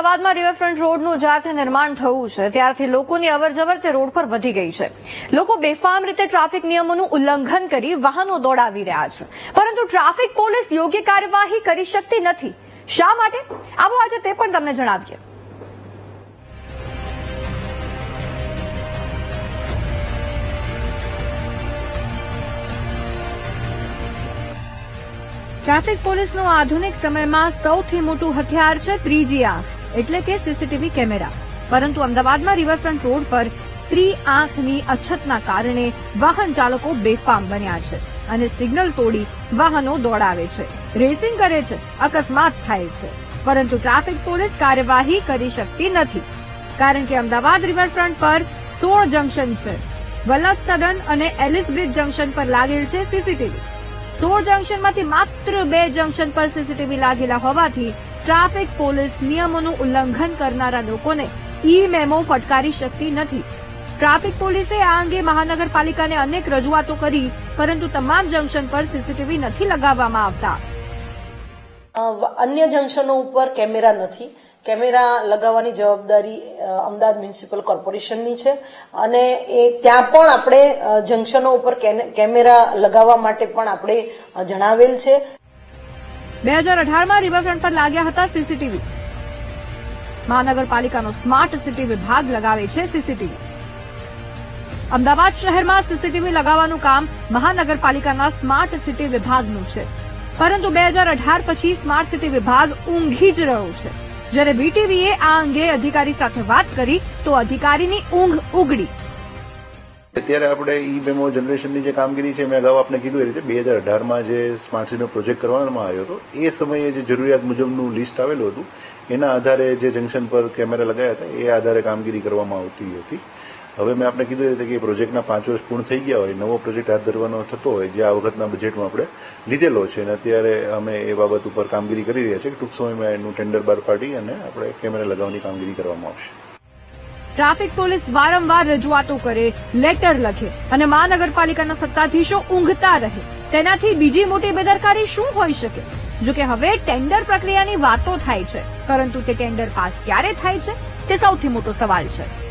અમદાવાદમાં રિવરફ્રન્ટ રોડનું જ્યારથી નિર્માણ થયું છે. ત્યારથી લોકોની અવરજવર તે રોડ પર વધી ગઈ છે. લોકો બેફામ રીતે ટ્રાફિક નિયમોનું ઉલ્લંઘન કરી વાહનો દોડાવી રહ્યા છે. પરંતુ ટ્રાફિક પોલીસ યોગ્ય કાર્યવાહી કરી શકતી નથી. શા માટે? આવો આજે તે પણ તમને જણાવીએ. ટ્રાફિક પોલીસનું આધુનિક સમયમાં સૌથી મોટું હથિયાર છે ત્રીજી આંખ. એટલે કે સીસીટીવી કેમેરા. પરંતુ અમદાવાદમાં રિવરફ્રન્ટ રોડ પર ત્રી આંખની અછતના કારણે વાહન ચાલકો બેફામ બન્યા છે અને સિગ્નલ તોડી વાહનો દોડાવે છે. રેસિંગ કરે છે, અકસ્માત થાય છે. પરંતુ ટ્રાફિક પોલીસ કાર્યવાહી કરી શકતી નથી. કારણ કે અમદાવાદ રિવરફ્રન્ટ પર સોળ જંકશન છે. વલ્લભ સદન અને એલિસ બ્રિજ જંકશન પર લાગેલ છે સીસીટીવી. સોળ જંકશનમાંથી માત્ર બે જંકશન પર સીસીટીવી લાગેલા હોવાથી ટ્રાફિક પોલીસ નિયમોનું ઉલ્લંઘન કરનારા લોકોને ઈ મેમો ફટકારી શકતી નથી. ટ્રાફિક પોલીસે આ અંગે મહાનગરપાલિકાને અનેક રજૂઆતો કરી, પરંતુ તમામ જંકશન પર સીસીટીવી નથી લગાવવામાં આવતા. અન્ય જંકશનો ઉપર કેમેરા નથી. કેમેરા લગાવવાની જવાબદારી અમદાવાદ મ્યુનિસિપલ કોર્પોરેશનની છે. અને એ ત્યાં પણ આપણે જંકશનો ઉપર કેમેરા લગાવવા માટે પણ આપણે જણાવેલ છે. બે હજાર અઢારમાં રિવરફ્રન્ટ પર લાગ્યા હતા સીસીટીવી. મહાનગરપાલિકાનો સ્માર્ટ સિટી વિભાગ લગાવે છે સીસીટીવી. અમદાવાદ શહેરમાં સીસીટીવી લગાવવાનું કામ મહાનગરપાલિકાના સ્માર્ટ સિટી વિભાગનું છે. પરંતુ બે હજાર અઢાર પછી સ્માર્ટ સિટી વિભાગ ઊંઘી જ રહ્યો છે. જ્યારે બીટીવીએ આ અંગે અધિકારી સાથે વાત કરી તો અધિકારીની ઊંઘ ઉગડી. અત્યારે આપણે ઈ મેમો જનરેશનની જે કામગીરી છે, મેં અગાઉ આપને કીધું એ રીતે બે હજાર અઢારમાં જે સ્માર્ટ સિટીનો પ્રોજેક્ટ કરવામાં આવ્યો હતો, એ સમયે જે જરૂરિયાત મુજબનું લિસ્ટ આવેલું હતું, એના આધારે જે જંકશન પર કેમેરા લગાવ્યા હતા, એ આધારે કામગીરી કરવામાં આવતી હતી. હવે મેં આપને કીધું એ રીતે કે પ્રોજેક્ટના પાંચ વર્ષ પૂર્ણ થઈ ગયા હોય, નવો પ્રોજેક્ટ હાથ ધરવાનો થતો હોય, જે આ વખતના બજેટમાં આપણે લીધેલો છે, અને અત્યારે અમે એ બાબત ઉપર કામગીરી કરી રહ્યા છીએ કે ટૂંક સમયમાં એનું ટેન્ડર બહાર પાડી અને આપણે કેમેરા લગાવવાની કામગીરી કરવામાં આવશે. ટ્રાફિક પોલીસ વારંવાર રજૂઆતો કરે, લેટર લખે અને મહાનગરપાલિકાના સત્તાધીશો ઊંઘતા રહે. તેનાથી બીજી મોટી બેદરકારી શું હોઈ શકે? જો કે હવે ટેન્ડર પ્રક્રિયાની વાતો થાય છે. પરંતુ તે ટેન્ડર પાસ ક્યારે થાય છે? તે સૌથી મોટો સવાલ છે.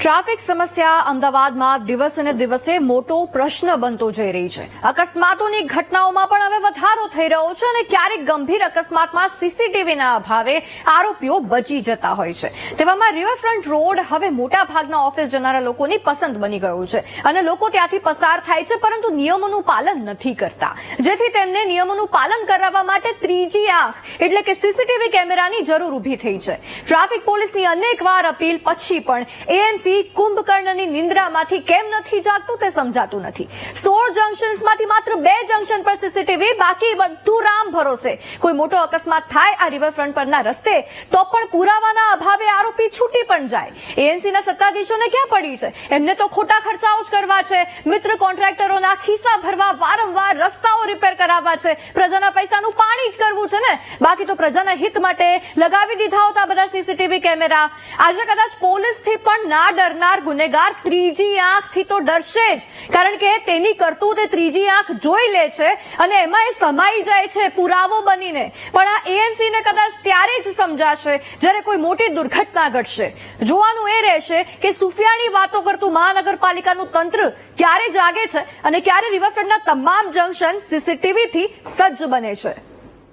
ટ્રાફિક સમસ્યા અમદાવાદમાં દિવસે દિવસે મોટો પ્રશ્ન બનતો જઈ રહી છે. અકસ્માતોની ઘટનાઓમાં પણ હવે વધારો થઈ રહ્યો છે અને ક્યારેક ગંભીર અકસ્માતમાં સીસીટીવીના અભાવે આરોપીઓ બચી જતા હોય છે. તેવામાં રિવરફ્રન્ટ રોડ હવે મોટા ભાગના ઓફિસ જનારા લોકોની પસંદ બની ગયો છે અને લોકો ત્યાંથી પસાર થાય છે પરંતુ નિયમોનું પાલન નથી કરતા. જેથી તેમને નિયમોનું પાલન કરાવવા માટે ત્રીજી આંખ એટલે કે સીસીટીવી કેમેરાની જરૂર ઊભી થઈ છે. ટ્રાફિક પોલીસની અનેકવાર અપીલ પછી પણ એએમસી કુંભકર્ણની નિંદ્રામાંથી કેમ નથી જાગતું તે સમજાતું નથી. સોળ જંકશન્સમાંથી માત્ર બે જંકશન પર સીસીટીવી બાકી બધું રામ ભરોસે. કોઈ મોટો અકસ્માત થાય આ રિવરફ્રન્ટ પરના રસ્તે, તો પણ પુરાવાના અભાવે આરોપી છૂટી પણ જાય. એએનસીના સત્તાધીશોને ક્યાં પડી છે? એમને તો ખોટા ખર્ચાઓ જ કરવા છે. મિત્ર કોન્ટ્રાક્ટરોના ખિસ્સા ભરવા વારંવાર રસ્તાઓ રિપેર કરાવવા છે. પ્રજાના પૈસાનું પાણી જ કરવું છે ને. બાકી તો પ્રજાના હિત માટે લગાવી દીધા હોતા બધા સીસીટીવી કેમેરા. આજે કદાચ પોલીસથી પણ ના ડરનાર ગુનેગાર ત્રીજી આંખથી તો ડરશે જ. કારણ કે તેની કરતું તે ત્રીજી આંખ જોઈ લે છે અને એમાં એ સમાઈ જાય છે, પુરાવો બનીને. પણ આ એએમસી ને કદાચ ત્યારે જ સમજાશે, જ્યારે કોઈ મોટી દુર્ઘટના ઘટશે. જોવાનું એ રહેશે કે સુફિયાની વાતો કરતું મહાનગરપાલિકાનું તંત્ર ક્યારે જાગે છે અને ક્યારે રિવરફ્રન્ટના તમામ જંકશન સીસીટીવીથી સજ્જ બને છે.